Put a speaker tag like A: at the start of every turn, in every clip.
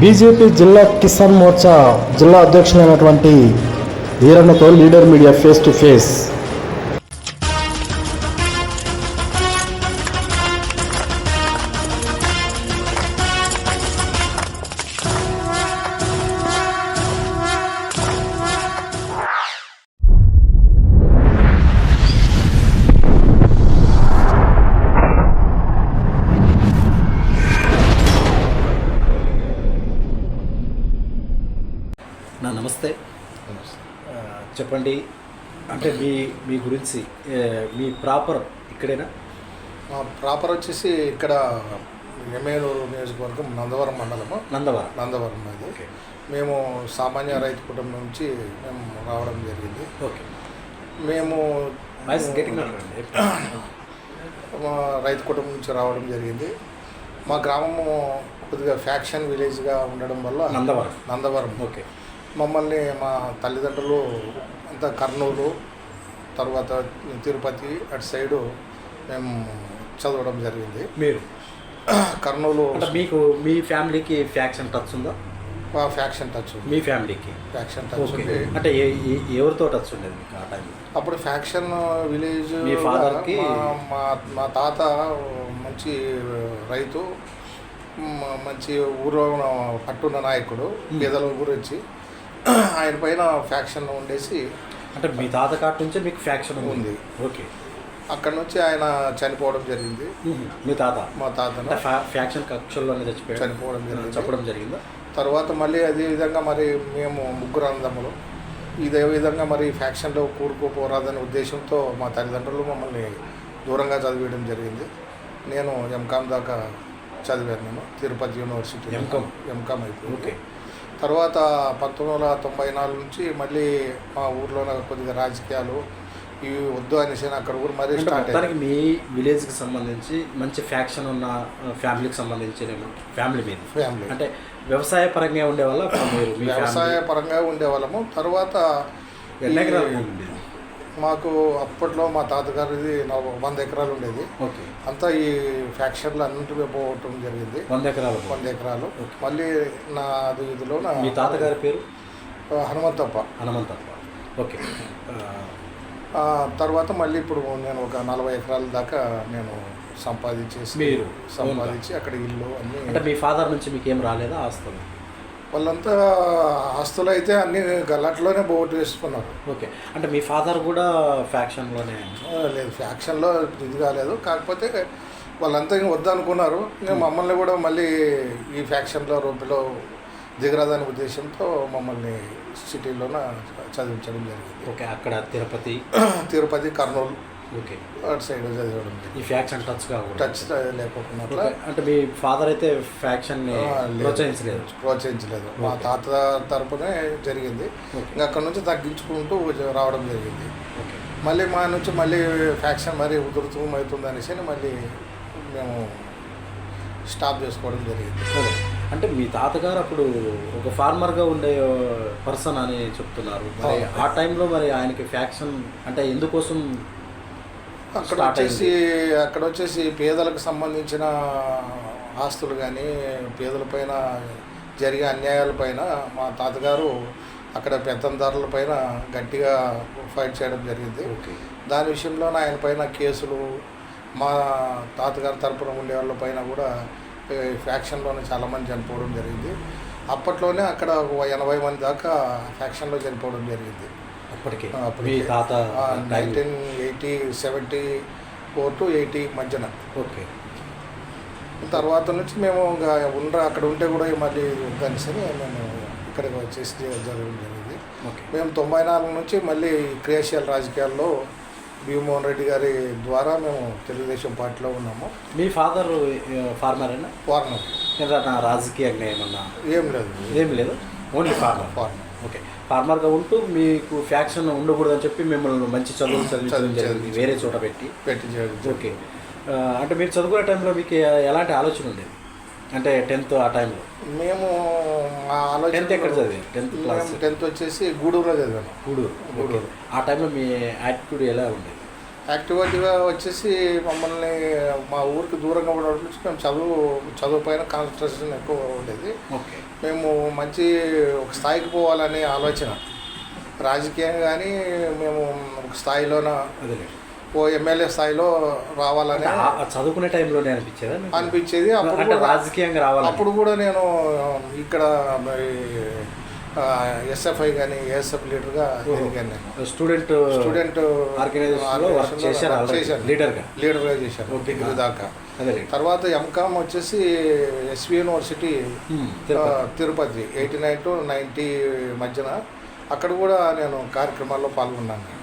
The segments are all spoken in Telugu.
A: బీజేపీ జిల్లా కిసాన్ మోర్చా జిల్లా అధ్యక్షులైనటువంటి వీరన్నతో leader media face to face.
B: మీ గురించి మీ ప్రాపర్ ఇక్కడేనా?
C: మా ప్రాపర్ వచ్చేసి ఇక్కడ ఎమ్మెల్యేలు నియోజకవర్గం నందవరం మండలము.
B: నందవరం.
C: నందవరం అది. మేము సామాన్య రైతు కుటుంబం నుంచి మేము రావడం జరిగింది.
B: ఓకే.
C: మేము రైతు కుటుంబం నుంచి రావడం జరిగింది. మా గ్రామము కొద్దిగా ఫ్యాక్షన్ విలేజ్గా ఉండడం వల్ల
B: నందవరం.
C: నందవరం.
B: ఓకే.
C: మమ్మల్ని మా తల్లిదండ్రులు అంతా కర్నూలు తర్వాత తిరుపతి అటు సైడు మేము చదవడం జరిగింది.
B: మీరు?
C: కర్నూలు
B: మీకు మీ ఫ్యామిలీకి ఫ్యాక్షన్ టచ్ ఉందా?
C: ఫ్యాక్షన్ టచ్
B: మీ ఫ్యామిలీకి?
C: ఫ్యాక్షన్ టచ్
B: అంటే ఎవరితో టచ్ ఉండేది మీకు ఆ టైంలో?
C: అప్పుడు ఫ్యాక్షన్ విలేజ్
B: మీ father కి-
C: మా- మా తాత మంచి రైతు మంచి ఊరో పట్టున్న నాయకుడు పేదల గురించి. ఆయన పైన ఫ్యాక్షన్ ఉండేసి
B: అంటే మీ తాత కాటి నుంచే మీకు ఫ్యాక్షన్ ఉంది. ఓకే.
C: అక్కడ నుంచి ఆయన చనిపోవడం జరిగింది.
B: మీ తాత?
C: మా
B: ఫ్యా- ఫ్యాక్షన్ కక్షల్లోనే చచ్చిపోయాడు.
C: చనిపోవడం జరిగింది.
B: చెప్పడం జరిగిందా?
C: తర్వాత మళ్ళీ అదే విధంగా మరి మేము ముగ్గురు అన్నదమ్ములు. ఇదే విధంగా మరి ఫ్యాక్షన్లో కూరుకోపోరాదనే ఉద్దేశంతో మా తల్లిదండ్రులు మమ్మల్ని దూరంగా చదివేయడం జరిగింది. నేను ఎంకామ్ దాకా చదివాను నేను. Tirupati university
B: M.Com?
C: ఎంకామ్ అయిపోయింది.
B: ఓకే.
C: తర్వాత పంతొమ్మిది వందల తొంభై నాలుగు నుంచి మళ్ళీ మా ఊర్లోనే కొద్దిగా రాజకీయాలు ఇవి వద్దు అనేసి అక్కడ ఊరు మరీ స్టార్ట్ అయింది
B: మీ విలేజ్కి సంబంధించి మంచి ఫ్యాక్షన్ ఉన్న ఫ్యామిలీకి సంబంధించి ఫ్యామిలీ మీద?
C: ఫ్యామిలీ.
B: అంటే వ్యవసాయ పరంగా ఉండే మీ
C: వ్యవసాయ పరంగా ఉండేవాళ్ళము తర్వాత
B: family ఎన్ని ఎకరాలు
C: మాకు అప్పట్లో మా తాతగారిది వంద ఎకరాలు ఉండేది.
B: ఓకే.
C: అంతా ఈ ఫ్యాక్షన్లు అన్నింటినీ పోవటం జరిగింది.
B: వంద ఎకరాలు.
C: వంద ఎకరాలు. మళ్ళీ నా అది ఇదిలో నా
B: మీ తాతగారి పేరు?
C: హనుమంతప్ప.
B: హనుమంతప్ప. ఓకే.
C: తర్వాత మళ్ళీ ఇప్పుడు నేను ఒక నలభై ఎకరాల దాకా నేను సంపాదించేసి
B: మీరు
C: సంపాదించి అక్కడ ఇల్లు
B: అంటే
C: అన్ని
B: మీ ఫాదర్ నుంచి మీకు ఏం రాలేదా ఆస్తులు
C: వాళ్ళంతా ఆస్తులు అయితే అన్ని గల్లట్లోనే బోటు వేసుకున్నారు
B: ఓకే. అంటే మీ ఫాదర్ కూడా ఫ్యాక్షన్లోనే
C: లేదు ఫ్యాక్షన్లో ఇది కాలేదు. కాకపోతే వాళ్ళంతా ఇంక వద్దనుకున్నారు. ఇంకా మమ్మల్ని కూడా మళ్ళీ ఈ ఫ్యాక్షన్లో రూపులో దిగరాదనే ఉద్దేశంతో మమ్మల్ని సిటీలోన చదివించడం జరిగింది.
B: ఓకే అక్కడ తిరుపతి.
C: తిరుపతి కర్నూలు.
B: ఓకే.
C: అటు సైడ్ చదవడం.
B: ఈ ఫ్యాక్షన్ టచ్
C: టచ్
B: ఓకే. అంటే మీ ఫాదర్ అయితే
C: లేదు.
B: ప్రోత్సహించలేదు.
C: ప్రోత్సహించలేదు. మా తాత తరపునే జరిగింది. ఇంకా అక్కడ నుంచి తగ్గించుకుంటూ రావడం జరిగింది. మళ్ళీ మా నుంచి మళ్ళీ ఫ్యాక్షన్ మరీ ఉధృతం అవుతుంది అనేసి మళ్ళీ మేము స్టాప్ చేసుకోవడం జరిగింది.
B: అంటే మీ తాతగారు అప్పుడు ఒక ఫార్మర్గా ఉండే పర్సన్ అని చెప్తున్నారు. మరి. ఆ టైంలో మరి ఆయనకి ఫ్యాక్షన్ అంటే ఎందుకోసం
C: అక్కడ వచ్చేసి అక్కడ వచ్చేసి పేదలకు సంబంధించిన ఆస్తులు కానీ పేదలపైన జరిగే అన్యాయాలపైన మా తాతగారు అక్కడ పెత్తందారుల పైన గట్టిగా ఫైట్ చేయడం జరిగింది. దాని విషయంలో ఆయన పైన కేసులు మా తాతగారి తరపున ఉండే వాళ్ళ పైన కూడా ఫ్యాక్షన్లోనే చాలామంది చనిపోవడం జరిగింది. అప్పట్లోనే అక్కడ ఎనభై మంది దాకా ఫ్యాక్షన్లో చనిపోవడం జరిగింది.
B: అప్పటికే. మీ. తాత
C: nineteen eighty seventy four to eighty మధ్యన.
B: ఓకే.
C: తర్వాత నుంచి మేము ఇంకా ఉండ అక్కడ ఉంటే కూడా మళ్ళీ వద్దనేసి మేము ఇక్కడికి వచ్చేసి జరగడం జరిగింది.
B: ఓకే.
C: మేము తొంభై నాలుగు నుంచి మళ్ళీ క్రియాశీల రాజకీయాల్లో భీమోహన్ రెడ్డి గారి ద్వారా మేము తెలుగుదేశం పార్టీలో ఉన్నాము.
B: మీ ఫాదర్
C: ఫార్మర్.
B: ఏదన్నా రాజకీయంగా ఏమన్నా
C: ఏం లేదు.
B: ఏం లేదు. Only farmer.
C: ఫార్మర్.
B: ఓకే. ఫార్మర్గా ఉంటూ మీకు ఫ్యాక్షన్ ఉండకూడదని చెప్పి మిమ్మల్ని మంచి చదువులు చదివించడం
C: చదివి-
B: జరిగింది.
C: చదివి-
B: వేరే చోట పెట్టి.
C: పెట్టి
B: ఓకే. అంటే మీరు చదువుకునే టైంలో మీకు ఎలాంటి ఆలోచన ఉండేది? అంటే టెన్త్ ఆ టైంలో?
C: మేము
B: టెన్త్ ఎక్కడ చదివారు? Tenth class.
C: టెన్త్ వచ్చేసి గూడూరులో చదివాను.
B: గూడూరు.
C: గూడూరు.
B: ఆ టైంలో మీ యాటిట్యూడ్ ఎలా ఉండేది?
C: యాక్టివిటీగా వచ్చేసి మమ్మల్ని మా ఊరికి దూరంగా ఉండడం నుంచి మేము చదువు చదువు పైన కాన్సన్ట్రేషన్ ఎక్కువ ఉండేది.
B: ఓకే.
C: మేము మంచి ఒక స్థాయికి పోవాలనే ఆలోచన. రాజకీయంగా కానీ మేము ఒక స్థాయిలోన ఓ ఎమ్మెల్యే స్థాయిలో రావాలని
B: చదువుకునే టైంలోనే అనిపించేదా?
C: అనిపించేది. అప్పుడు
B: రాజకీయంగా రావాలి
C: అప్పుడు కూడా నేను ఇక్కడ మరి ఎస్ఎఫ్ఐ కానీ ఏఎస్ఎఫ్ లీడర్గా ఎదిగాను నేను.
B: స్టూడెంట్
C: స్టూడెంట్
B: ఆర్గనైజేషన్లో వర్క్ చేశారు.
C: లీడర్గా? చేశాను. డిగ్రీ దాకా. తర్వాత ఎంకామ్ వచ్చేసి SV university Tirupati. Eighty nine to ninety మధ్యన. అక్కడ కూడా నేను కార్యక్రమాల్లో పాల్గొన్నాను.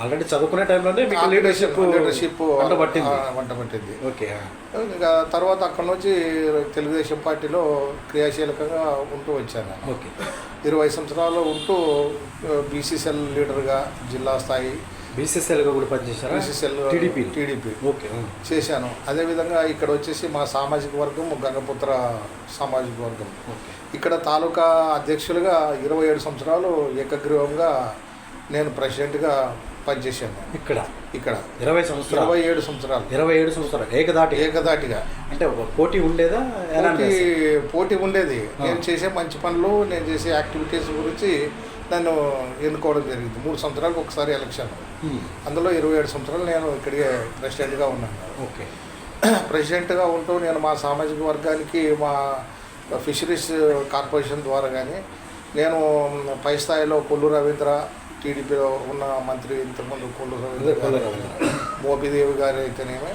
B: ఆల్రెడీ చదువుకునే టైంలోనే మీకు లీడర్షిప్
C: లీడర్షిప్
B: వంట పట్టింది.
C: వంట పట్టింది.
B: ఓకే
C: ఇంకా తర్వాత అక్కడ నుంచి తెలుగుదేశం పార్టీలో క్రియాశీలకంగా ఉంటూ వచ్చాను.
B: ఓకే.
C: ఇరవై సంవత్సరాలు ఉంటూ బీసీసీఎల్ లీడర్గా జిల్లా స్థాయి
B: బీసీసీఎల్గా కూడా పనిచేశారా?
C: బీసీసీఎల్
B: టీడీపీ
C: టీడీపీ
B: ఓకే
C: చేశాను. అదేవిధంగా ఇక్కడ వచ్చేసి మా సామాజిక వర్గం గంగపుత్ర సామాజిక వర్గం. ఇక్కడ తాలూకా అధ్యక్షులుగా ఇరవై ఏడు సంవత్సరాలు ఏకగ్రీవంగా నేను ప్రెసిడెంట్గా పనిచేశాను.
B: ఇక్కడ.
C: ఇక్కడ.
B: ఇరవై సంవత్సరాలు.
C: ఇరవై ఏడు సంవత్సరాలు.
B: ఇరవై ఏడు సంవత్సరాలు. ఏకదాటి.
C: ఏకదాటిగా.
B: అంటే ఒక పోటీ ఉండేదా? ఎలా
C: పోటీ ఉండేది. నేను చేసే మంచి పనులు నేను చేసే యాక్టివిటీస్ గురించి నన్ను ఎన్నుకోవడం జరిగింది. మూడు సంవత్సరాలకు ఒకసారి ఎలక్షన్. అందులో ఇరవై ఏడు సంవత్సరాలు నేను ఇక్కడికే ప్రెసిడెంట్గా ఉన్నాను.
B: ఓకే.
C: ప్రెసిడెంట్గా ఉంటూ నేను మా సామాజిక వర్గానికి మా ఫిషరీస్ కార్పొరేషన్ ద్వారా కానీ నేను పై స్థాయిలో కొల్లు రవీంద్ర టీడీపీలో ఉన్న మంత్రి ఇంతకుముందు రవీంద్ర. మోపిదేవి గారు అయితేనేమి.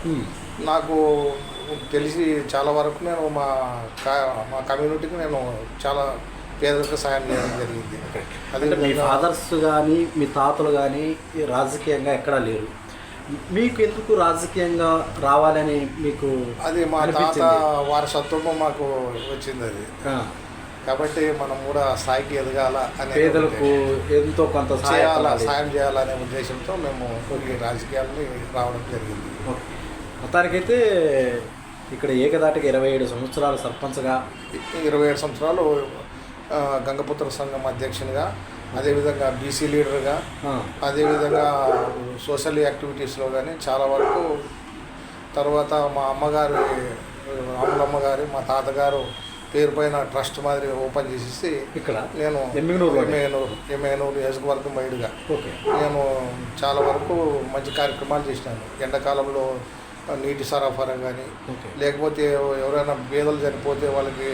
C: నాకు తెలిసి చాలా వరకు నేను మా మా కమ్యూనిటీకి నేను చాలా పేదలకు సాయం చేయడం జరిగింది. అదే
B: మీ ఫాదర్స్ కానీ మీ తాతలు కానీ రాజకీయంగా ఎక్కడా లేరు మీకు ఎందుకు రాజకీయంగా రావాలని మీకు
C: అది మా తాత? వారసత్వము మాకు వచ్చింది అది కాబట్టి మనం కూడా స్థాయికి ఎదగాల అనే
B: పేదలకు ఎంతో కొంత
C: చేయాలా. సాయం చేయాలనే ఉద్దేశంతో మేము ఈ రాజకీయాలని రావడం జరిగింది.
B: మొత్తానికైతే ఇక్కడ ఏకదాటికి ఇరవై ఏడు సంవత్సరాలు సర్పంచ్గా
C: ఇరవై ఏడు సంవత్సరాలు గంగపుత్ర సంఘం అధ్యక్షునిగా అదేవిధంగా బీసీ లీడర్గా అదేవిధంగా సోషల్ యాక్టివిటీస్లో కానీ చాలా వరకు తర్వాత మా అమ్మగారి రాములమ్మ గారి మా తాతగారు పేరు పైన ట్రస్ట్ మాదిరి ఓపెన్ చేసేసి
B: ఇక్కడ?
C: నేను? ఎమ్మెనూరు ఎమ్మెనూరు నియోజకవర్గం
B: ఓకే.
C: నేను చాలా వరకు మంచి కార్యక్రమాలు చేసినాను. ఎండాకాలంలో నీటి సరఫరా కానీ లేకపోతే ఎవరైనా పేదలు చనిపోతే వాళ్ళకి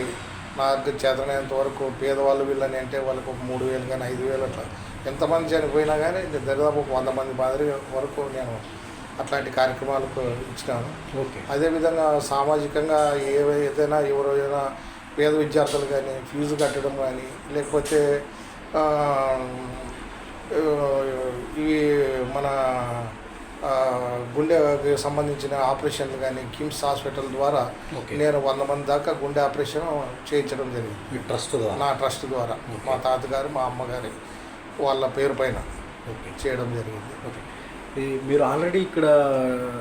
C: నాకు చేతనైనంత వరకు పేదవాళ్ళు వీళ్ళని అంటే వాళ్ళకి ఒక మూడు వేలు కానీ ఐదు వేలు అట్లా ఎంతమంది చనిపోయినా కానీ దాదాపు ఒక వంద మంది మాదిరి వరకు నేను అట్లాంటి కార్యక్రమాలకు ఇచ్చినాను.
B: ఓకే.
C: అదేవిధంగా సామాజికంగా ఏ ఏదైనా ఎవరైనా పేద విద్యార్థులు కానీ ఫీజు కట్టడం కానీ లేకపోతే ఇవి మన గుండెకి సంబంధించిన ఆపరేషన్లు కానీ కిమ్స్ హాస్పిటల్ ద్వారా. నేను వంద మంది దాకా గుండె ఆపరేషన్ చేయించడం జరిగింది.
B: ట్రస్ట్ ద్వారా?
C: నా ట్రస్ట్ ద్వారా. మా తాతగారు మా అమ్మగారి వాళ్ళ పేరు పైన
B: ఓకే.
C: చేయడం జరిగింది.
B: ఓకే. ఈ మీరు ఆల్రెడీ ఇక్కడ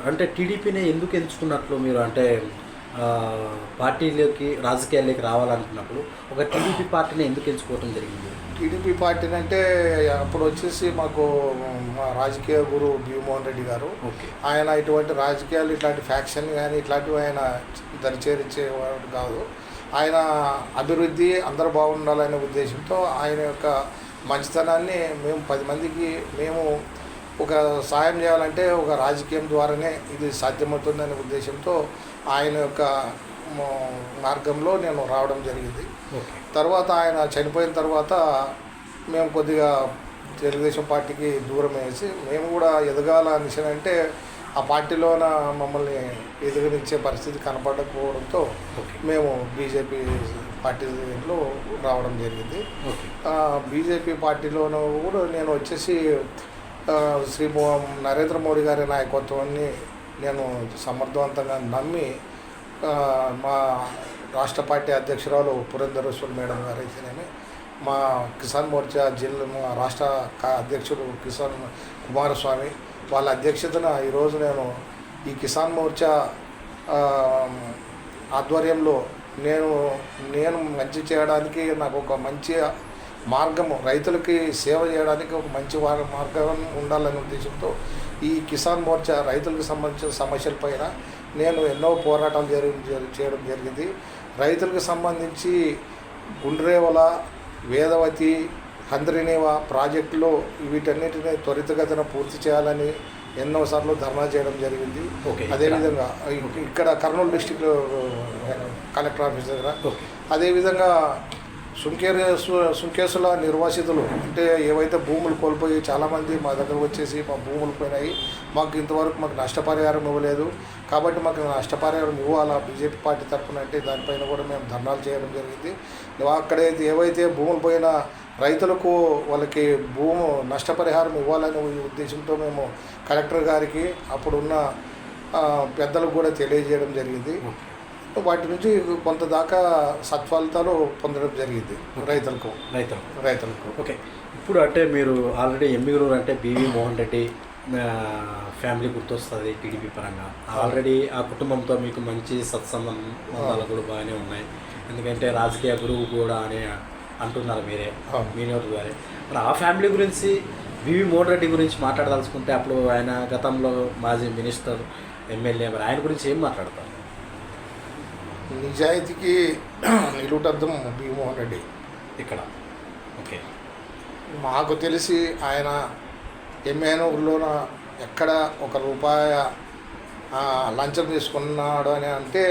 B: అంటే టీడీపీనే ఎందుకు ఎంచుకున్నట్లు మీరు అంటే పార్టీలోకి రాజకీయాల్లోకి రావాలనుకున్నప్పుడు ఒక టీడీపీ పార్టీని ఎందుకు ఎంచుకోవడం జరిగింది?
C: టీడీపీ పార్టీని అంటే అప్పుడు వచ్చేసి మాకు మా రాజకీయ గురువు భీమోహన్ రెడ్డి గారు. ఆయన ఇటువంటి రాజకీయాలు ఇట్లాంటి ఫ్యాక్షన్ కానీ ఇట్లాంటివి ఆయన దరిచేరించేవాడు కాదు. ఆయన అభివృద్ధి అందరూ బాగుండాలనే ఉద్దేశంతో ఆయన యొక్క మంచితనాన్ని మేము పది మందికి మేము ఒక సాయం చేయాలంటే ఒక రాజకీయం ద్వారానే ఇది సాధ్యమవుతుందనే ఉద్దేశంతో ఆయన యొక్క మార్గంలో నేను రావడం జరిగింది. తర్వాత ఆయన చనిపోయిన తర్వాత మేము కొద్దిగా తెలుగుదేశం పార్టీకి దూరం వేసి మేము కూడా ఎదగాల అనేసి అంటే ఆ పార్టీలోన మమ్మల్ని ఎదుగునిచ్చే పరిస్థితి కనపడకపోవడంతో మేము బీజేపీ పార్టీలో రావడం జరిగింది. బీజేపీ పార్టీలోనూ కూడా నేను వచ్చేసి శ్రీ నరేంద్ర మోడీ గారి నాయకత్వాన్ని నేను సమర్థవంతంగా నమ్మి మా రాష్ట్ర పార్టీ అధ్యక్షురాలు పురంధరేశ్వరి మేడం గారు అయితేనేమి మా కిసాన్ మోర్చా జిల్లా మా రాష్ట్ర కా- అధ్యక్షుడు కిసాన్ కుమారస్వామి వాళ్ళ అధ్యక్షతన ఈరోజు నేను ఈ కిసాన్ మోర్చా ఆధ్వర్యంలో నేను నేను మంచి చేయడానికి నాకు ఒక మంచి మార్గము రైతులకి సేవ చేయడానికి ఒక మంచి వార- మార్గం ఉండాలనే ఉద్దేశంతో ఈ కిసాన్ మోర్చా రైతులకు సంబంధించిన సమస్యలపైన నేను ఎన్నో పోరాటాలు జరి జరి- చేయడం జరిగింది. రైతులకు సంబంధించి గుండ్రేవల వేదవతి హంద్రినేవ ప్రాజెక్టులో వీటన్నిటిని త్వరితగతిన పూర్తి చేయాలని ఎన్నోసార్లు ధర్నా చేయడం జరిగింది.
B: ఓకే,
C: అదేవిధంగా ఇక్- ఇక్కడ కర్నూలు డిస్టిక్ కలెక్టర్ ఆఫీస్ దగ్గర. అదేవిధంగా సుంకేరు సుంకేసుల నిర్వాసితులు అంటే ఏవైతే భూములు కోల్పోయి చాలామంది మా దగ్గర వచ్చేసి మా భూములు పోయినాయి మాకు ఇంతవరకు మాకు నష్టపరిహారం ఇవ్వలేదు. కాబట్టి మాకు నష్టపరిహారం ఇవ్వాలా బీజేపీ పార్టీ తరఫున అంటే దానిపైన కూడా మేము ధర్నాలు చేయడం జరిగింది. అక్కడైతే ఏవైతే భూములు పోయిన రైతులకు వాళ్ళకి భూము నష్టపరిహారం ఇవ్వాలనే ఉద్దేశంతో మేము కలెక్టర్ గారికి అప్పుడున్న పెద్దలకు కూడా తెలియజేయడం జరిగింది. వాటి నుంచి కొంత దాకా సత్ఫలితాలు పొందడం జరిగింది రైతులకు.
B: రైతులు
C: రైతులకు.
B: ఓకే. ఇప్పుడు అంటే మీరు ఆల్రెడీ ఎమ్మిగనూరు అంటే బివి మోహన్ రెడ్డి ఫ్యామిలీ గుర్తొస్తుంది టీడీపీ పరంగా. ఆల్రెడీ ఆ కుటుంబంతో మీకు మంచి సత్సంబంధాలు కూడా బాగానే ఉన్నాయి. ఎందుకంటే రాజకీయ గురువు కూడా అని అంటున్నారు మీరే
C: అవును.
B: మీ నోటి ద్వారా మరి ఆ ఫ్యామిలీ గురించి బివి మోహన్ రెడ్డి గురించి మాట్లాడదలుచుకుంటే అప్పుడు ఆయన గతంలో మాజీ మినిస్టర్ ఎమ్మెల్యే మరి ఆయన గురించి ఏం మాట్లాడతారు?
C: నిజాయితీకి నిలుటద్దం భీమోహన్ రెడ్డి
B: ఇక్కడ. ఓకే.
C: మాకు తెలిసి ఆయన ఎమ్మెనూరులోన ఎక్కడ ఒక రూపాయ లంచం తీసుకున్నాడు అని అంటే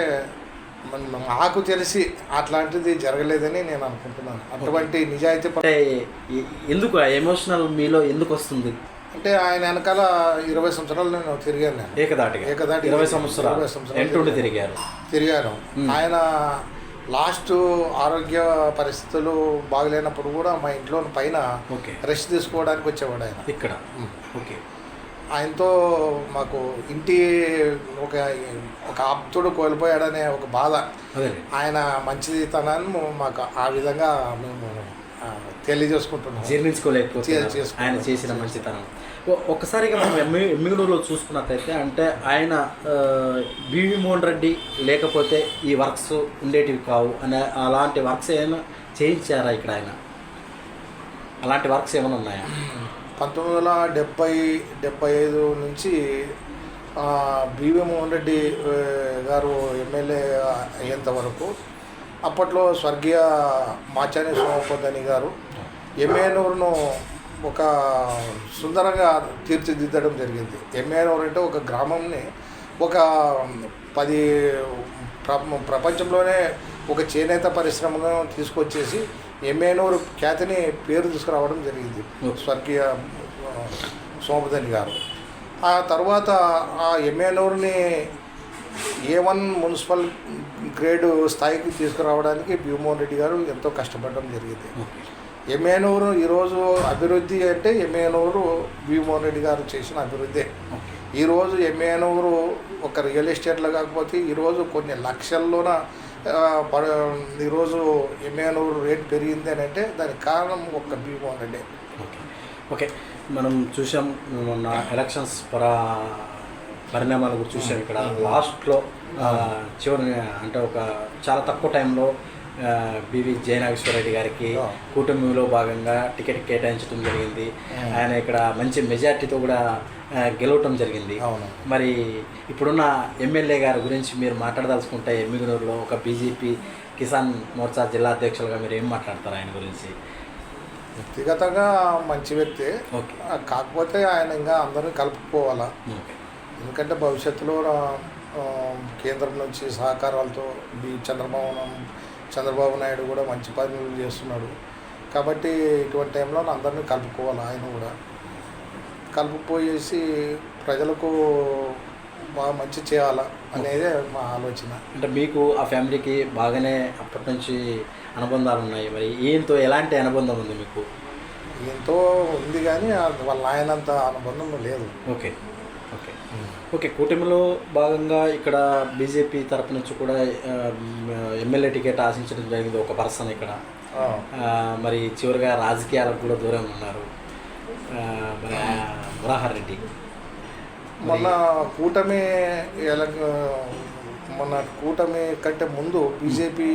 C: మాకు తెలిసి అట్లాంటిది జరగలేదని నేను అనుకుంటున్నాను. అటువంటి నిజాయితీ
B: ఎందుకు ఎమోషనల్ మీలో ఎందుకు వస్తుంది?
C: అంటే ఆయన వెనకాల ఇరవై సంవత్సరాలు నేను తిరిగాను నేను.
B: ఏకదాటిగా?
C: ఏకధాటిగా
B: ఇరవై
C: ఇరవై
B: సంవత్సరాలు
C: సంవత్సరాలు
B: ఎంటుండి తిరిగారు?
C: తిరిగాను. ఆయన లాస్ట్ ఆరోగ్య పరిస్థితులు బాగలేనప్పుడు కూడా మా ఇంట్లో పైన రెస్ట్ తీసుకోవడానికి వచ్చేవాడు ఆయన.
B: ఇక్కడ. ఓకే.
C: ఆయనతో మాకు ఇంటి ఒక ఒక ఆప్తుడు కోల్పోయాడనే ఒక బాధ. ఆయన మంచితనాన్ని మాకు ఆ విధంగా మేము తెలియజేసుకుంటున్నాం.
B: జీర్ణించుకోలేకపోతున్నారు.
C: చేసుకున్నారు.
B: ఆయన చేసిన మంచితనం. ఒక్కసారిగా మనం ఎమ్మి ఎమ్మిగనూరులో చూసుకున్నట్లయితే అంటే ఆయన బివి మోహన్ రెడ్డి లేకపోతే ఈ వర్క్స్ ఉండేటివి కావు అనే అలాంటి వర్క్స్ ఏమైనా చేయించారా ఇక్కడ ఆయన? అలాంటి వర్క్స్ ఏమైనా ఉన్నాయా?
C: పంతొమ్మిది వందల డెబ్బై డెబ్బై ఐదు నుంచి బివి మోహన్ రెడ్డి గారు ఎమ్మెల్యే అయ్యేంత వరకు అప్పట్లో స్వర్గీయ మాచాని సోమపదని గారు ఎమ్మెనూరును ఒక సుందరంగా తీర్చిదిద్దడం జరిగింది. ఎమ్మెనూరు అంటే ఒక గ్రామంని ఒక పది ప్ర- ప్రపంచంలోనే ఒక చేనేత పరిశ్రమను తీసుకొచ్చేసి ఎమ్మెనూరు ఖ్యాతిని పేరు తీసుకురావడం జరిగింది. స్వర్గీయ ఆ, సోమపదని గారు. ఆ తర్వాత ఆ ఎమ్మెనూరుని ఏ వన్ మున్సిపల్ గ్రేడ్ స్థాయికి తీసుకురావడానికి భీమోహన్ రెడ్డి గారు ఎంతో కష్టపడడం జరిగింది. ఎమ్మెనూరు ఈరోజు అభివృద్ధి అంటే ఎమ్మెనూరు భీమోహన్ రెడ్డి గారు చేసిన అభివృద్ధి. ఈరోజు ఎమ్మెనూరు ఒక రియల్ ఎస్టేట్లో కాకపోతే ఈరోజు కొన్ని లక్షల్లోన ఈరోజు ఎమ్మెనూరు రేట్ పెరిగింది అని అంటే దానికి కారణం ఒక్క భీమోహన్ రెడ్డి.
B: ఓకే. ఓకే. మనం చూసాం మొన్న ఎలక్షన్స్ పర పరిణామాలు కూడా చూసాం ఇక్కడ. లాస్ట్లో చివరి అంటే ఒక చాలా తక్కువ టైంలో బివి జయనాగేశ్వర రెడ్డి గారికి. కూటమిలో భాగంగా టికెట్ కేటాయించడం జరిగింది. ఆయన ఇక్కడ మంచి మెజార్టీతో కూడా గెలవటం జరిగింది.
C: అవును.
B: మరి ఇప్పుడున్న ఎమ్మెల్యే గారి గురించి మీరు మాట్లాడదలుచుకుంటే ఎమ్మిగనూరులో ఒక బీజేపీ కిసాన్ మోర్చా జిల్లా అధ్యక్షులుగా మీరు ఏం మాట్లాడతారు ఆయన గురించి?
C: వ్యక్తిగతంగా మంచి వ్యక్తి. కాకపోతే ఆయన ఇంకా అందరిని కలుపుకోవాలా ఎందుకంటే భవిష్యత్తులో కేంద్రం నుంచి సహకారాలతో బి చంద్రబాబు చంద్రబాబు నాయుడు కూడా మంచి పనులు చేస్తున్నాడు. కాబట్టి ఇటువంటి టైంలో అందరినీ కలుపుకోవాలి ఆయన కూడా. కలుపుపోయేసి ప్రజలకు బాగా మంచి చేయాలా అనేదే మా ఆలోచన.
B: అంటే మీకు ఆ ఫ్యామిలీకి బాగానే అప్పటి నుంచి అనుబంధాలు ఉన్నాయి. మరి ఈయనతో ఎలాంటి అనుబంధం ఉంది మీకు?
C: ఎంతో ఉంది కానీ వాళ్ళ ఆయనంత అనుబంధం లేదు.
B: ఓకే. ఓకే కూటమిలో భాగంగా ఇక్కడ బీజేపీ తరపు నుంచి కూడా ఎమ్మెల్యే టికెట్ ఆశించడం జరిగింది ఒక పర్సన్ ఇక్కడ. మరి చివరిగా రాజకీయాలకు కూడా దూరం ఉన్నారు. మురాహర్ రెడ్డి.
C: మొన్న కూటమి మొన్న కూటమి కంటే ముందు బీజేపీ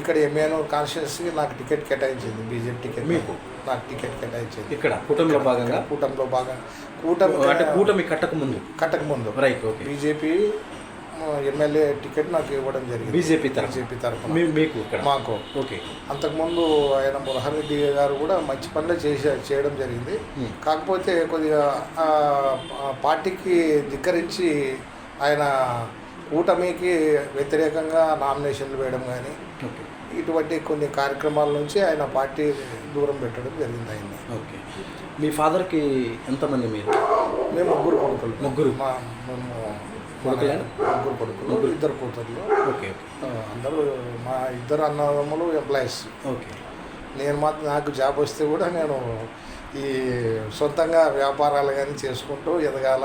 C: ఇక్కడ ఎంఏనూరు కాన్స్టిట్యూన్సీ నాకు టికెట్ కేటాయించింది బీజేపీ టికెట్
B: మీకు?
C: నాకు టికెట్ కేటాయించింది.
B: ఇక్కడ కూటమిలో భాగంగా?
C: కూటమిలో భాగంగా కూటమి
B: అంటే కూటమి కట్టక ముందు?
C: కట్టక ముందు.
B: Right okay
C: BJP MLA ticket నాకు ఇవ్వడం జరిగింది.
B: బీజేపీ
C: బీజేపీ తరఫున
B: మీకు
C: మాకు.
B: ఓకే
C: అంతకుముందు ఆయన మురహర్ రెడ్డి గారు కూడా మంచి పనులే చేసే చేయడం జరిగింది.
B: Hmm.
C: కాకపోతే కొద్దిగా పార్టీకి ధిక్కరించి ఆయన కూటమికి వ్యతిరేకంగా నామినేషన్లు వేయడం కానీ ఇటువంటి కొన్ని కార్యక్రమాల నుంచి ఆయన పార్టీ దూరం పెట్టడం జరిగింది ఆయన్ని.
B: ఓకే. మీ ఫాదర్కి ఎంతమంది మీరు?
C: మేము ముగ్గురు కొడుకులు.
B: ముగ్గురు?
C: మా మేము? ముగ్గురు కొడుకులు ఇద్దరు కూతుర్లు.
B: ఓకే
C: అందరూ మా ఇద్దరు అన్నదమ్ములు ఎంప్లాయీస్.
B: ఓకే.
C: నేను మాత్రం నాకు జాబ్ వస్తే కూడా నేను ఈ సొంతంగా వ్యాపారాలు కానీ చేసుకుంటూ ఎదగాల.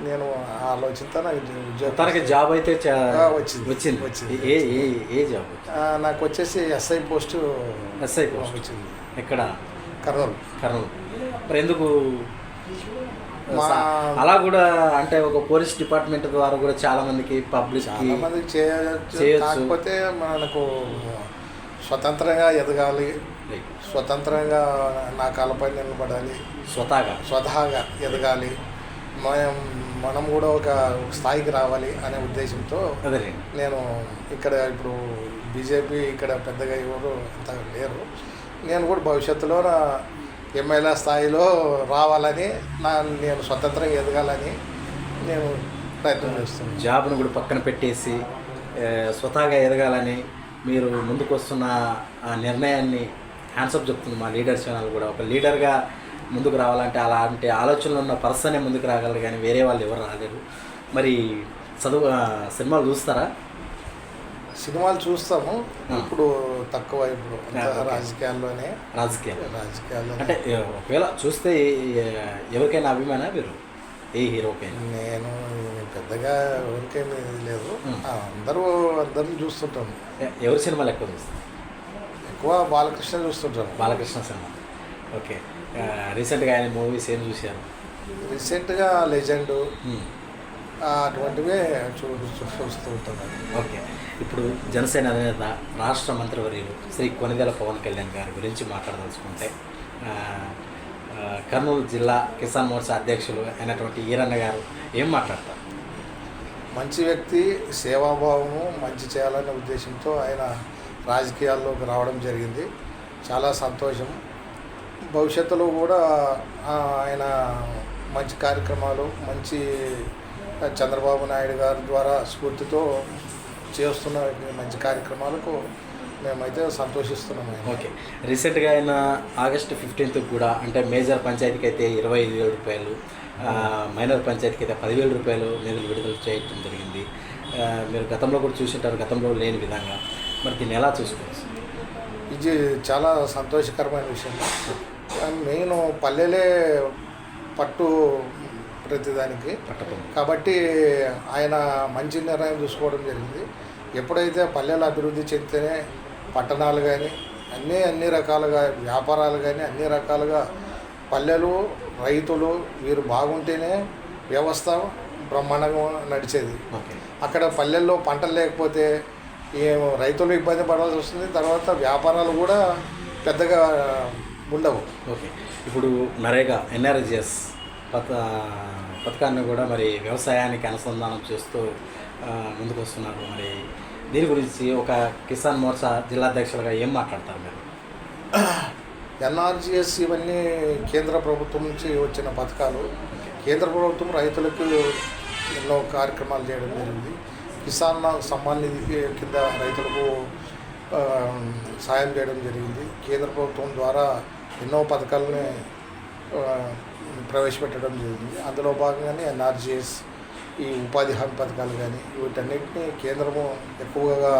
C: నేను ఆలోచనతో నాకు
B: తనకి జాబ్ అయితే
C: వచ్చింది.
B: వచ్చింది.
C: వచ్చింది.
B: ఏ ఏ ఏ జాబ్?
C: నాకు వచ్చేసి ఎస్ఐ పోస్టు
B: ఎస్ఐ పోస్ట్.
C: వచ్చింది.
B: ఎక్కడ?
C: కర్నూలు.
B: కర్నూలు. మరి ఎందుకు? అలా కూడా అంటే ఒక పోలీస్ డిపార్ట్మెంట్ ద్వారా కూడా చాలా మందికి పబ్లిక్
C: చాలా. కాకపోతే మనకు స్వతంత్రంగా ఎదగాలి. స్వతంత్రంగా నా కాలపై నిలబడాలి.
B: స్వతహాగా?
C: స్వతహాగా ఎదగాలి. మనం మనం కూడా ఒక స్థాయికి రావాలి అనే ఉద్దేశంతో నేను ఇక్కడ ఇప్పుడు బీజేపీ ఇక్కడ పెద్దగా ఎవరు అంత లేరు. నేను కూడా భవిష్యత్తులో నా ఎమ్మెల్యే స్థాయిలో రావాలని నా నేను స్వతంత్రంగా ఎదగాలని నేను ప్రయత్నం చేస్తున్నాను.
B: జాబ్ను కూడా పక్కన పెట్టేసి స్వతహాగా ఎదగాలని మీరు ముందుకు వస్తున్న ఆ నిర్ణయాన్ని హ్యాండ్సప్ చెప్తుంది మా లీడర్ ఛానల్ కూడా. ఒక లీడర్గా ముందుకు రావాలంటే అలాంటి ఆలోచనలు ఉన్న పర్సనే ముందుకు రాగలరు కానీ వేరే వాళ్ళు ఎవరు రాలేరు. మరి చదువు సినిమాలు చూస్తారా?
C: సినిమాలు చూస్తాము. ఇప్పుడు తక్కువ ఇప్పుడు. రాజకీయాల్లోనే.
B: రాజకీయాలు
C: రాజకీయాల్లో
B: అంటే ఒకవేళ చూస్తే ఎవరికైనా అభిమాన మీరు? ఏ హీరోకైనా
C: నేను పెద్దగా ఎవరికేమీ లేదు. అందరూ అందరిని చూస్తుంటాను
B: ఎవరి సినిమాలు ఎక్కువ చూస్తారు?
C: ఎక్కువ బాలకృష్ణ చూస్తుంటాను
B: బాలకృష్ణ సినిమా. ఓకే. రీసెంట్గా ఆయన మూవీస్ ఏం చూశారు
C: రీసెంట్గా లెజెండ్. అటువంటివే చూ చూస్తూ ఉంటాను
B: ఓకే. ఇప్పుడు జనసేన అధినేత రాష్ట్ర మంత్రివర్యులు శ్రీ కొనిదెల పవన్ కళ్యాణ్ గారి గురించి మాట్లాడదలుచుకుంటే కర్నూలు జిల్లా కిసాన్ మోర్చా అధ్యక్షులు అయినటువంటి ఈరన్న గారు ఏం మాట్లాడతారు?
C: మంచి వ్యక్తి సేవాభావము మంచి చేయాలనే ఉద్దేశంతో ఆయన రాజకీయాల్లోకి రావడం జరిగింది. చాలా సంతోషం. భవిష్యత్తులో కూడా ఆయన మంచి కార్యక్రమాలు మంచి చంద్రబాబు నాయుడు గారి ద్వారా స్ఫూర్తితో చేస్తున్న మంచి కార్యక్రమాలకు మేమైతే సంతోషిస్తున్నాం
B: ఓకే. రీసెంట్గా ఆయన ఆగస్టు ఫిఫ్టీన్త్ కూడా అంటే మేజర్ పంచాయతీకి అయితే ఇరవై ఐదు వేల రూపాయలు మైనర్ పంచాయతీకి అయితే పదివేల రూపాయలు నిధులు విడుదల చేయడం జరిగింది. మీరు గతంలో కూడా చూసింటారు గతంలో లేని విధంగా. మరి దీన్ని ఎలా చూసుకోవచ్చు?
C: ఇది చాలా సంతోషకరమైన విషయం. మెయిన్ పల్లెలే పట్టు ప్రతిదానికి. కాబట్టి ఆయన మంచి నిర్ణయం తీసుకోవడం జరిగింది. ఎప్పుడైతే పల్లెలు అభివృద్ధి చెందితేనే పట్టణాలు కానీ అన్నీ అన్ని రకాలుగా వ్యాపారాలు కానీ అన్ని రకాలుగా పల్లెలు రైతులు వీరు బాగుంటేనే వ్యవస్థ బ్రహ్మాండంగా నడిచేది. అక్కడ పల్లెల్లో పంటలు లేకపోతే ఏం రైతులు ఇబ్బంది పడాల్సి వస్తుంది. తర్వాత వ్యాపారాలు కూడా పెద్దగా ఉండవు.
B: ఓకే. ఇప్పుడు నరేగా ఎన్ఆర్జిఎస్ పథ పథకాన్ని కూడా మరి వ్యవసాయానికి అనుసంధానం చేస్తూ ముందుకు వస్తున్నారు మరి దీని గురించి ఒక కిసాన్ మోర్చా జిల్లా అధ్యక్షులుగా ఏం మాట్లాడతారు మీరు?
C: ఎన్ఆర్జిఎస్ ఇవన్నీ కేంద్ర ప్రభుత్వం నుంచి వచ్చిన పథకాలు. కేంద్ర ప్రభుత్వం రైతులకు ఎన్నో కార్యక్రమాలు చేయడం జరిగింది. కిసాన్ సమ్మాన్ నిధి కింద రైతులకు సాయం చేయడం జరిగింది. కేంద్ర ప్రభుత్వం ద్వారా ఎన్నో పథకాలని ప్రవేశపెట్టడం జరిగింది. అందులో భాగంగానే ఎన్ఆర్జీఎస్ ఈ ఉపాధి హామీ పథకాలు కానీ వీటన్నిటిని కేంద్రము ఎక్కువగా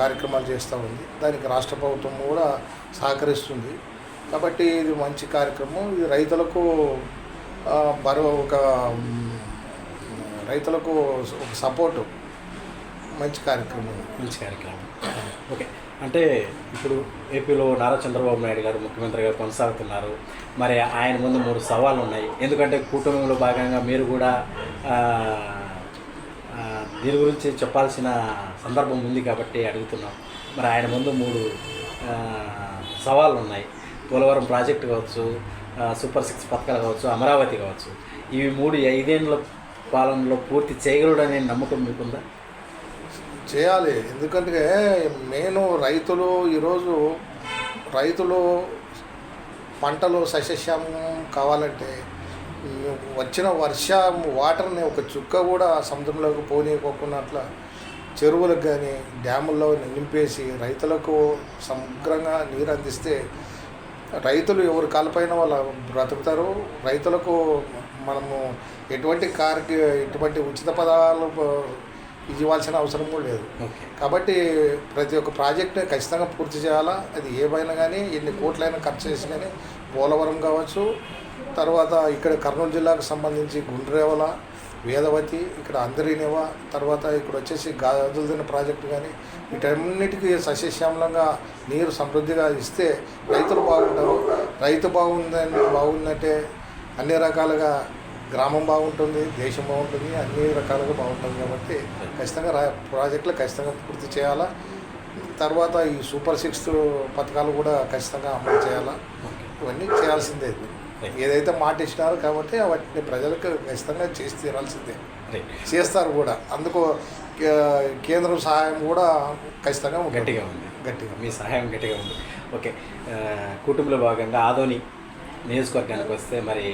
C: కార్యక్రమాలు చేస్తూ ఉంది. దానికి రాష్ట్ర ప్రభుత్వం కూడా సహకరిస్తుంది. కాబట్టి ఇది మంచి కార్యక్రమం. ఇది రైతులకు బరువు ఒక రైతులకు ఒక సపోర్టు. మంచి కార్యక్రమం.
B: మంచి కార్యక్రమం. ఓకే. అంటే ఇప్పుడు ఏపీలో నారా చంద్రబాబు నాయుడు గారు ముఖ్యమంత్రిగా కొనసాగుతున్నారు. మరి ఆయన ముందు మూడు సవాళ్ళు ఉన్నాయి ఎందుకంటే కూటమిలో భాగంగా మీరు కూడా దీని గురించి చెప్పాల్సిన సందర్భం ఉంది కాబట్టి అడుగుతున్నాం. మరి ఆయన ముందు మూడు సవాళ్ళు ఉన్నాయి పోలవరం ప్రాజెక్టు కావచ్చు సూపర్ సిక్స్ పథకాలు కావచ్చు అమరావతి కావచ్చు. ఇవి మూడు ఐదేళ్ళ పాలనలో పూర్తి చేయగలడనే నమ్మకం మీకుందా?
C: చేయాలి. ఎందుకంటే నేను రైతులు ఈరోజు రైతులు పంటలు సస్యశ్యామం కావాలంటే వచ్చిన వర్షం వాటర్ని ఒక చుక్క కూడా సముద్రంలోకి పోనీయకోకున్నట్ల అట్లా చెరువులకు కానీ డ్యాముల్లో నింపేసి రైతులకు సమగ్రంగా నీరు అందిస్తే రైతులు ఎవరు కాలపైన వాళ్ళు బ్రతుకుతారు. రైతులకు మనము ఎటువంటి కార్కి ఎటువంటి ఉచిత పదాలు ఇవ్వాల్సిన అవసరం కూడా లేదు. కాబట్టి ప్రతి ఒక్క ప్రాజెక్ట్ని ఖచ్చితంగా పూర్తి చేయాలా? అది ఏమైనా కానీ ఎన్ని కోట్లైనా ఖర్చు చేసి కానీ పోలవరం కావచ్చు తర్వాత ఇక్కడ కర్నూలు జిల్లాకు సంబంధించి గుండ్రేవల వేదవతి ఇక్కడ అందరినేవ తర్వాత ఇక్కడ వచ్చేసి గాజులదిన ప్రాజెక్టు కానీ వీటన్నిటికీ సస్యశ్యామలంగా నీరు సమృద్ధిగా ఇస్తే రైతులు బాగుంటారు. రైతు బాగుందని బాగుందంటే అన్ని రకాలుగా గ్రామం బాగుంటుంది దేశం బాగుంటుంది అన్ని రకాలుగా బాగుంటుంది కాబట్టి ఖచ్చితంగా రా ప్రాజెక్టులు ఖచ్చితంగా పూర్తి చేయాలా. తర్వాత ఈ సూపర్ సిక్స్ పథకాలు కూడా ఖచ్చితంగా అమలు చేయాలా. ఇవన్నీ చేయాల్సిందే. ఏదైతే మాట ఇచ్చినారో కాబట్టి వాటిని ప్రజలకు ఖచ్చితంగా చేసి తీరాల్సిందే. చేస్తారు కూడా. అందుకు కేంద్రం సహాయం కూడా ఖచ్చితంగా.
B: గట్టిగా ఉంది.
C: గట్టిగా.
B: మీ సహాయం గట్టిగా ఉంది. ఓకే. కుటుంబంలో భాగంగా ఆదోని నియోజకవర్గానికి వస్తే మరి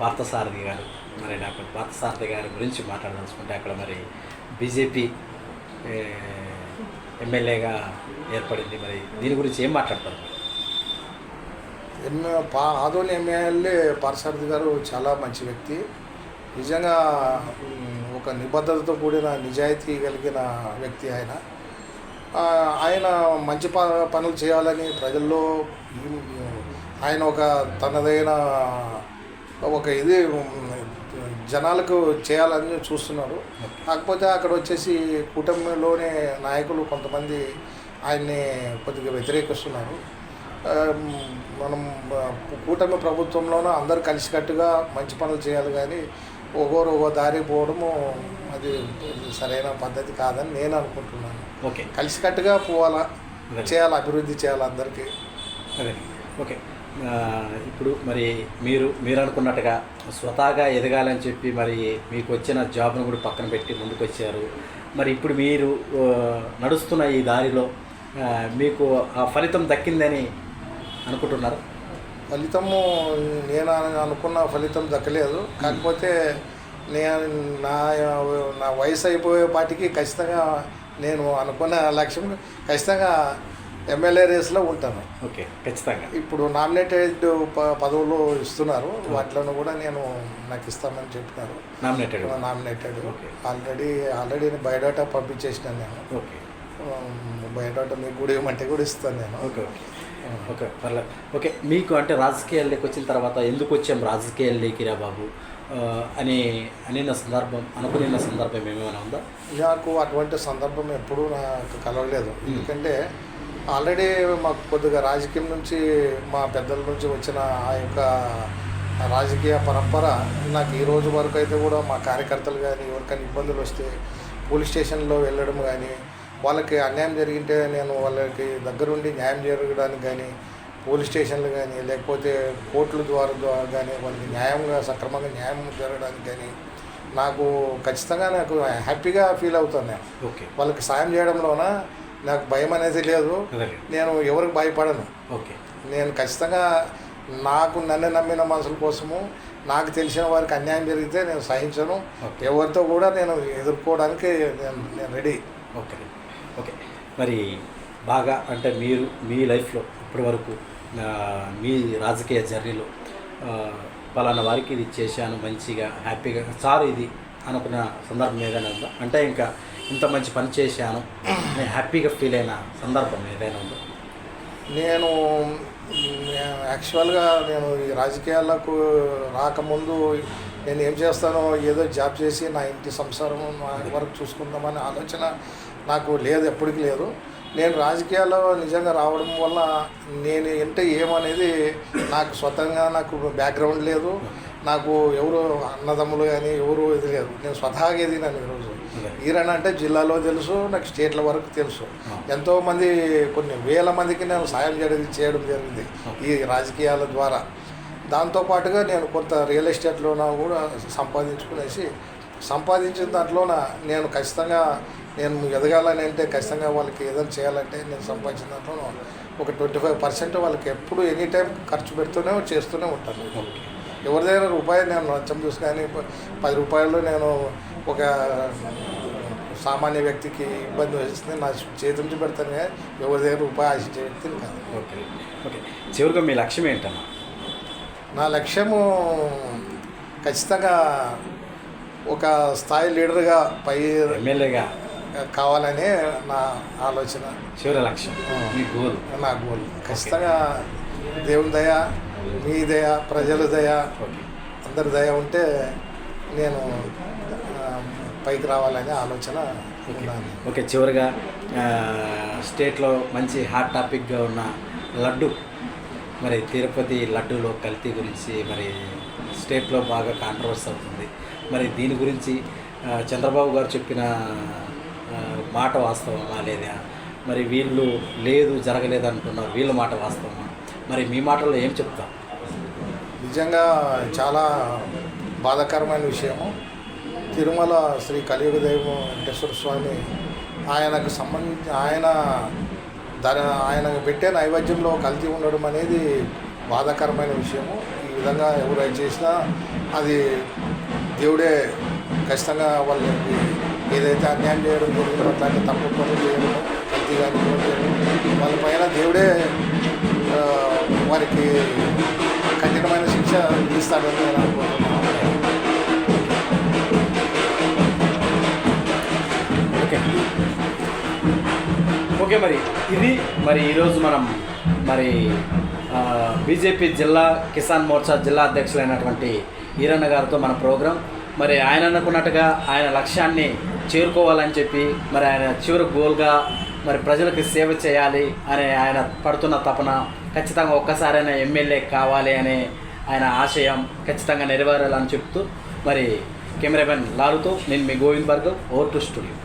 B: పార్థసారథి గారు. మరి డాక్టర్ పార్థసారథి గారి గురించి మాట్లాడదలుచుకుంటే అక్కడ మరి బీజేపీ ఎమ్మెల్యేగా ఏర్పడింది. మరి దీని గురించి ఏం మాట్లాడతారు?
C: ఎమ్మె పా ఆదోని ఎమ్మెల్యే పార్థసారథి గారు చాలా మంచి వ్యక్తి. నిజంగా ఒక నిబద్ధతతో కూడిన నిజాయితీ కలిగిన వ్యక్తి ఆయన. ఆయన మంచి ప పనులు చేయాలని ప్రజల్లో ఆయన ఒక తనదైన ఒక ఇది జనాలకు చేయాలని చూస్తున్నారు. కాకపోతే అక్కడ వచ్చేసి కూటమిలోనే నాయకులు కొంతమంది ఆయన్ని కొద్దిగా వ్యతిరేకిస్తున్నారు. మనం కూటమి ప్రభుత్వంలోనూ అందరు కలిసికట్టుగా మంచి పనులు చేయాలి కానీ ఒక్కోరు ఒక్కో దారి పోవడము అది సరైన పద్ధతి కాదని నేను అనుకుంటున్నాను.
B: ఓకే.
C: కలిసికట్టుగా పోవాలా చేయాలి అభివృద్ధి చేయాలి అందరికీ?
B: అదే. ఓకే. ఇప్పుడు మరి మీరు మీరు అనుకున్నట్టుగా స్వతహాగా ఎదగాలని చెప్పి మరి మీకు వచ్చిన జాబ్ను కూడా పక్కన పెట్టి ముందుకు వచ్చారు మరి ఇప్పుడు మీరు నడుస్తున్న ఈ దారిలో మీకు ఆ ఫలితం దక్కిందని అనుకుంటున్నారు?
C: ఫలితము నేను అను- అనుకున్న ఫలితం దక్కలేదు. కాకపోతే నేను నా నా వయసు అయిపోయే పాటికి ఖచ్చితంగా నేను అనుకున్న లక్ష్యం ఖచ్చితంగా ఎమ్మెల్యే రేస్లో ఉంటాను.
B: ఓకే ఖచ్చితంగా.
C: ఇప్పుడు నామినేటెడ్ ప- పదవులు ఇస్తున్నారు. వాటిలో కూడా నేను నాకు ఇస్తామని చెప్పినారు.
B: Nominated
C: nominated. Already already biodata పంపించేసినాను నేను
B: ఓకే.
C: బయోడాటా మీకు కూడా ఇవ్వమంటే కూడా ఇస్తాను నేను.
B: Okay okay. ఓకే పర్లేదు. ఓకే మీకు అంటే రాజకీయాల్లోకి వచ్చిన తర్వాత ఎందుకు వచ్చాం రాజకీయాల్లోకి రా బాబు? అని అనిన సందర్భం అనుకునే సందర్భం ఏమైనా ఉందా?
C: నాకు అటువంటి సందర్భం ఎప్పుడూ నాకు కలవలేదు. ఎందుకంటే ఆల్రెడీ మాకు కొద్దిగా రాజకీయం నుంచి మా పెద్దల నుంచి వచ్చిన ఆ యొక్క రాజకీయ పరంపర నాకు ఈ రోజు వరకు అయితే కూడా మా కార్యకర్తలు కానీ ఎవరికైనా ఇబ్బందులు వస్తే పోలీస్ స్టేషన్లో వెళ్ళడం కానీ వాళ్ళకి అన్యాయం జరిగింటే నేను వాళ్ళకి దగ్గరుండి న్యాయం జరగడానికి కానీ పోలీస్ స్టేషన్లు కానీ లేకపోతే కోర్టుల ద్వారా ద్వారా కానీ వాళ్ళకి న్యాయంగా సక్రమంగా న్యాయం జరగడానికి కానీ నాకు ఖచ్చితంగా నాకు హ్యాపీగా ఫీల్ అవుతాను నేను.
B: ఓకే.
C: వాళ్ళకి సాయం చేయడంలోన నాకు భయం అనేది లేదు. నేను ఎవరికి భయపడను.
B: ఓకే.
C: నేను ఖచ్చితంగా నాకు నన్ను నమ్మిన మనుషుల కోసము నాకు తెలిసిన వారికి అన్యాయం జరిగితే నేను సహించను. ఎవరితో కూడా నేను ఎదుర్కోవడానికి నేను నేను రెడీ.
B: ఓకే. ఓకే. మరి బాగా అంటే మీరు మీ లైఫ్లో ఇప్పటి వరకు మీ రాజకీయ జర్నీలో పలానా వారికి ఇది చేశాను మంచిగా హ్యాపీగా చాలు ఇది అనుకున్న సందర్భం ఏదైనా ఉందా? అంటే ఇంకా ఇంత మంచి పని చేశాను. నేను హ్యాపీగా ఫీల్ అయిన సందర్భం ఏదైనా ఉందో?
C: నేను యాక్చువల్గా నేను ఈ రాజకీయాలకు రాకముందు నేను ఏం చేస్తానో ఏదో జాబ్ చేసి నా ఇంటి సంసారం నా వరకు చూసుకుందామనే ఆలోచన నాకు లేదు ఎప్పటికీ లేదు. నేను రాజకీయాల్లో నిజంగా రావడం వల్ల నేను అంటే ఏమనేది నాకు స్వతంగా నాకు బ్యాక్గ్రౌండ్ లేదు. నాకు ఎవరు అన్నదమ్ములు కానీ ఎవరు ఇది లేదు. నేను స్వతహాగా ఎదిగినాను ఈరోజు ఈరన్ అంటే జిల్లాలో తెలుసు నాకు స్టేట్ల వరకు తెలుసు. ఎంతోమంది కొన్ని వేల మందికి నేను సాయం చేయడం చేయడం జరిగింది ఈ రాజకీయాల ద్వారా. దాంతోపాటుగా నేను కొంత రియల్ ఎస్టేట్లోన కూడా సంపాదించుకునేసి సంపాదించిన దాంట్లోన నేను ఖచ్చితంగా నేను ఎదగాలని అంటే ఖచ్చితంగా వాళ్ళకి ఏదైనా చేయాలంటే నేను సంపాదించిన దాంట్లో ఒక ట్వంటీ ఫైవ్ పర్సెంట్ వాళ్ళకి ఎప్పుడు ఎనీ టైం ఖర్చు పెడుతూనే చేస్తూనే ఉంటాను. ఎవరి దగ్గర రూపాయి నేను లంచం చూసి కానీ పది రూపాయలు నేను ఒక సామాన్య వ్యక్తికి ఇబ్బంది వస్తే నా చేతి నుంచి పెడతాను కానీ ఎవరి దగ్గర రూపాయి ఆశించే వ్యక్తిని కాదు.
B: Okay okay. చివరిగా మీ లక్ష్యం ఏంటన్నా
C: నా లక్ష్యము ఖచ్చితంగా ఒక స్థాయి లీడర్గా పై
B: ఎమ్మెల్యేగా?
C: కావాలనే నా ఆలోచన.
B: చివరి లక్ష్యం మీ గోల్.
C: నా గోల్. ఖచ్చితంగా దేవుని దయ మీ దయ ప్రజల దయ అందరి దయ ఉంటే నేను పైకి రావాలనే ఆలోచన
B: ఓకే. చివరిగా స్టేట్లో మంచి హాట్ టాపిక్గా ఉన్న లడ్డు. మరి తిరుపతి లడ్డూలో కల్తీ గురించి మరి స్టేట్లో బాగా కాంట్రవర్సీ అవుతుంది. మరి దీని గురించి చంద్రబాబు గారు చెప్పిన మాట వాస్తవమా లేదా? మరి వీళ్ళు లేదు జరగలేదు అంటున్నారు వీళ్ళ మాట వాస్తవమా? మరి మీ మాటల్లో ఏం చెప్తాం
C: నిజంగా చాలా బాధాకరమైన విషయము. తిరుమల శ్రీ కలియుగ దైవం వెంకటేశ్వర స్వామి ఆయనకు సంబంధించి ఆయన దాని ఆయన పెట్టే నైవేద్యంలో కల్తీ ఉండడం అనేది బాధాకరమైన విషయము. ఈ విధంగా ఎవరు చేసినా అది దేవుడే ఖచ్చితంగా వాళ్ళకి ఏదైతే అన్యాయం చేయడం జరిగిందో అట్లాంటి తప్పు పనులు చేయడం కల్తీ కానీ వాళ్ళ పైన దేవుడే వారికి కఠినమైన శిక్ష విధిస్తాడని నేను అనుకుంటున్నాను.
B: ఓకే మరి ఇది మరి ఈరోజు మనం మరి బీజేపీ జిల్లా కిసాన్ మోర్చా జిల్లా అధ్యక్షులైనటువంటి ఈరన్న గారితో మన ప్రోగ్రాం. మరి ఆయన అనుకున్నట్టుగా ఆయన లక్ష్యాన్ని చేరుకోవాలని చెప్పి మరి ఆయన చివరి గోల్గా మరి ప్రజలకు సేవ చేయాలి అనే ఆయన పడుతున్న తపన ఖచ్చితంగా ఒక్కసారైనా ఎమ్మెల్యే కావాలి అనే ఆయన ఆశయం ఖచ్చితంగా నెరవేరాలని చెప్తూ మరి కెమెరామెన్ లాలుతో నేను మీ Govind Bhargav over to studio.